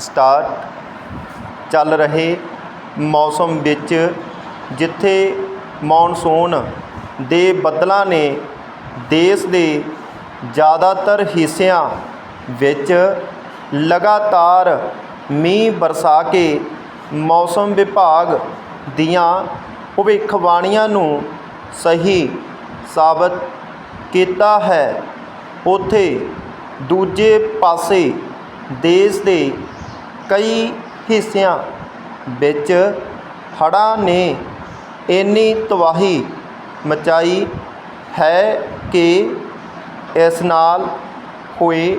Start ਚੱਲ ਰਹੇ ਮੌਸਮ ਵਿੱਚ, ਜਿੱਥੇ ਮੌਨਸੂਨ ਦੇ ਬੱਦਲਾਂ ਨੇ ਦੇਸ਼ ਦੇ ਜ਼ਿਆਦਾਤਰ ਹਿੱਸਿਆਂ ਵਿੱਚ ਲਗਾਤਾਰ ਮੀਂਹ ਬਰਸਾ ਕੇ ਮੌਸਮ ਵਿਭਾਗ ਦੀਆਂ ਭਵਿੱਖਬਾਣੀਆਂ ਨੂੰ ਸਹੀ ਸਾਬਤ ਕੀਤਾ ਹੈ। ਉੱਥੇ ਦੂਜੇ ਪਾਸੇ ਦੇਸ਼ ਦੇ ਕਈ ਹਿੱਸਿਆਂ ਵਿੱਚ ਹੜ੍ਹਾਂ ਨੇ ਇੰਨੀ ਤਬਾਹੀ ਮਚਾਈ ਹੈ ਕਿ ਇਸ ਨਾਲ ਹੋਏ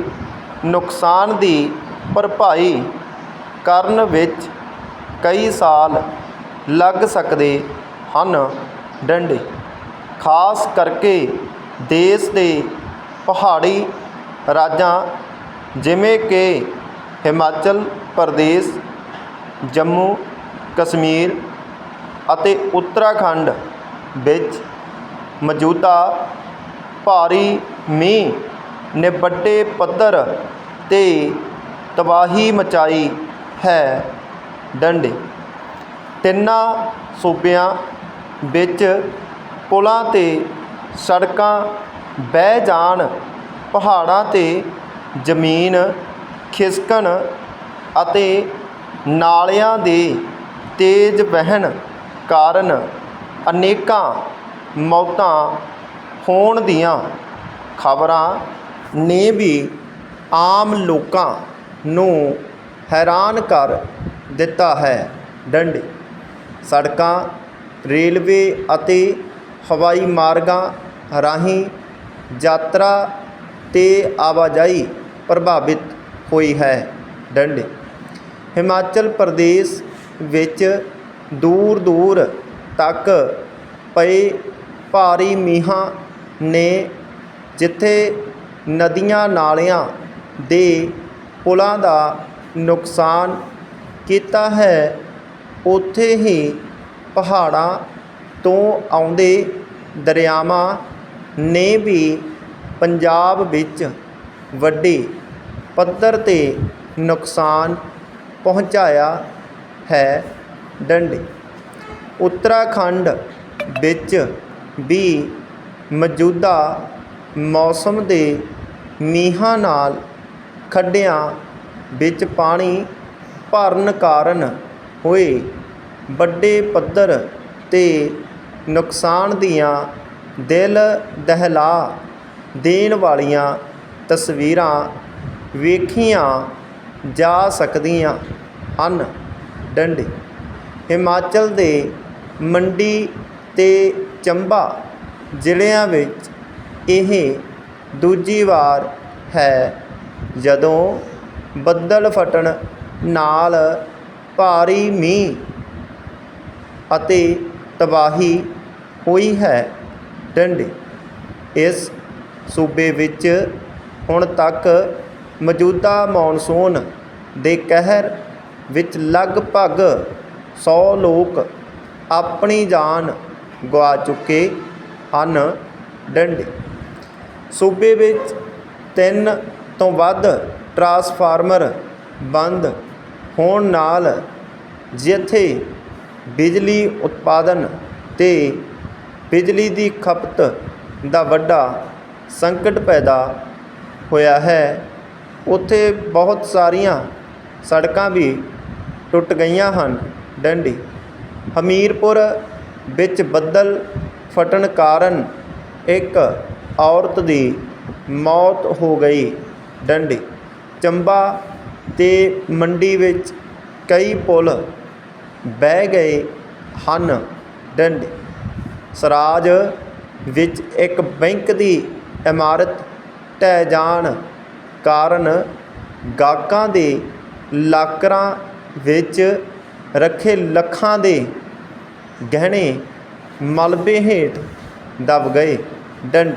ਨੁਕਸਾਨ ਦੀ ਭਰਪਾਈ ਕਰਨ ਵਿੱਚ ਕਈ ਸਾਲ ਲੱਗ ਸਕਦੇ ਹਨ। ਡੰਡੇ, ਖਾਸ ਕਰਕੇ ਦੇਸ਼ ਦੇ ਪਹਾੜੀ ਰਾਜਾਂ ਜਿਵੇਂ ਕਿ ਹਿਮਾਚਲ ਪ੍ਰਦੇਸ਼, ਜੰਮੂ ਕਸ਼ਮੀਰ ਅਤੇ ਉੱਤਰਾਖੰਡ ਵਿੱਚ ਮੌਜੂਦਾ ਭਾਰੀ ਮੀਂਹ ਨੇ ਵੱਡੇ ਪੱਧਰ 'ਤੇ ਤਬਾਹੀ ਮਚਾਈ ਹੈ ਡੰਡੇ। ਤਿੰਨਾਂ ਸੂਬਿਆਂ ਵਿੱਚ ਪੁਲਾਂ 'ਤੇ ਸੜਕਾਂ ਬਹਿ ਜਾਣ, ਪਹਾੜਾਂ 'ਤੇ ਜ਼ਮੀਨ ਖਿਸਕਣ ਅਤੇ ਨਾਲਿਆਂ ਦੇ ਤੇਜ਼ ਵਹਿਣ ਕਾਰਨ ਅਨੇਕਾਂ ਮੌਤਾਂ ਹੋਣ ਦੀਆਂ ਖਬਰਾਂ ਨੇ ਵੀ ਆਮ ਲੋਕਾਂ ਨੂੰ ਹੈਰਾਨ ਕਰ ਦਿੱਤਾ ਹੈ। ਡੰਡੇ, ਸੜਕਾਂ, ਰੇਲਵੇ ਅਤੇ ਹਵਾਈ ਮਾਰਗਾਂ ਰਾਹੀਂ ਯਾਤਰਾ ਅਤੇ ਆਵਾਜਾਈ ਪ੍ਰਭਾਵਿਤ ਹੋਈ ਹੈ। ਡੰਡੇ। ਹਿਮਾਚਲ ਪ੍ਰਦੇਸ਼ ਵਿੱਚ ਦੂਰ ਦੂਰ ਤੱਕ ਪਏ ਭਾਰੀ ਮੀਂਹਾਂ ਨੇ ਜਿੱਥੇ ਨਦੀਆਂ ਨਾਲਿਆਂ ਦੇ ਪੁਲਾਂ ਦਾ ਨੁਕਸਾਨ ਕੀਤਾ ਹੈ, ਉੱਥੇ ਹੀ ਪਹਾੜਾਂ ਤੋਂ ਆਉਂਦੇ ਦਰਿਆਵਾਂ ਨੇ ਵੀ ਪੰਜਾਬ ਵਿੱਚ ਵੱਡੇ ਪੱਧਰ 'ਤੇ ਨੁਕਸਾਨ ਪਹੁੰਚਾਇਆ ਹੈ ਡੰਡੇ। ਉੱਤਰਾਖੰਡ ਵਿੱਚ ਵੀ ਮੌਜੂਦਾ ਮੌਸਮ ਦੇ ਮੀਂਹਾਂ ਨਾਲ ਖੱਡਿਆਂ ਵਿੱਚ ਪਾਣੀ ਭਰਨ ਕਾਰਨ ਹੋਏ ਵੱਡੇ ਪੱਧਰ 'ਤੇ ਨੁਕਸਾਨ ਦੀਆਂ ਦਿਲ ਦਹਿਲਾ ਦੇਣ ਵਾਲੀਆਂ ਤਸਵੀਰਾਂ ਵੇਖੀਆਂ ਜਾ ਸਕਦੀਆਂ ਹਨ। ਡੰਡੇ। ਹਿਮਾਚਲ ਦੇ ਮੰਡੀ ਅਤੇ ਚੰਬਾ ਜ਼ਿਲ੍ਹਿਆਂ ਵਿੱਚ ਇਹ ਦੂਜੀ ਵਾਰ ਹੈ ਜਦੋਂ ਬੱਦਲ ਫਟਣ ਨਾਲ ਭਾਰੀ ਮੀਂਹ ਅਤੇ ਤਬਾਹੀ ਹੋਈ ਹੈ। ਡੰਡੇ। ਇਸ ਸੂਬੇ ਵਿੱਚ ਹੁਣ ਤੱਕ ਮੌਜੂਦਾ ਮੌਨਸੂਨ ਦੇ ਕਹਿਰ ਵਿੱਚ ਲਗਭਗ ਸੌ ਲੋਕ ਆਪਣੀ ਜਾਨ ਗੁਆ ਚੁੱਕੇ ਹਨ। ਡੰਡੇ। ਸੂਬੇ ਵਿੱਚ ਤਿੰਨ ਤੋਂ ਵੱਧ ਟਰਾਂਸਫਾਰਮਰ ਬੰਦ ਹੋਣ ਨਾਲ ਜਿੱਥੇ ਬਿਜਲੀ ਉਤਪਾਦਨ ਅਤੇ ਬਿਜਲੀ ਦੀ ਖਪਤ ਦਾ ਵੱਡਾ ਸੰਕਟ ਪੈਦਾ ਹੋਇਆ ਹੈ। ਉੱਥੇ ਬਹੁਤ ਸਾਰੀਆਂ ਸੜਕਾਂ ਵੀ ਟੁੱਟ ਗਈਆਂ ਹਨ। ਡੰਡੀ, ਹਮੀਰਪੁਰ ਵਿੱਚ ਬੱਦਲ ਫਟਣ ਕਾਰਨ ਇੱਕ ਔਰਤ ਦੀ ਮੌਤ ਹੋ ਗਈ। ਡੰਡੀ, ਚੰਬਾ ਅਤੇ ਮੰਡੀ ਵਿੱਚ ਕਈ ਪੁਲ ਬਹਿ ਗਏ ਹਨ। ਡੰਡੀ, ਸਰਾਜ ਵਿੱਚ ਇੱਕ ਬੈਂਕ ਦੀ ਇਮਾਰਤ ਢਹਿ ਜਾਣ ਕਾਰਨ ਗਾਹਕਾਂ ਦੇ ਲਾਕਰਾਂ ਵਿੱਚ ਰੱਖੇ ਲੱਖਾਂ ਦੇ ਗਹਿਣੇ ਮਲਬੇ ਹੇਠ ਦੱਬ ਗਏ। ਡੰਡ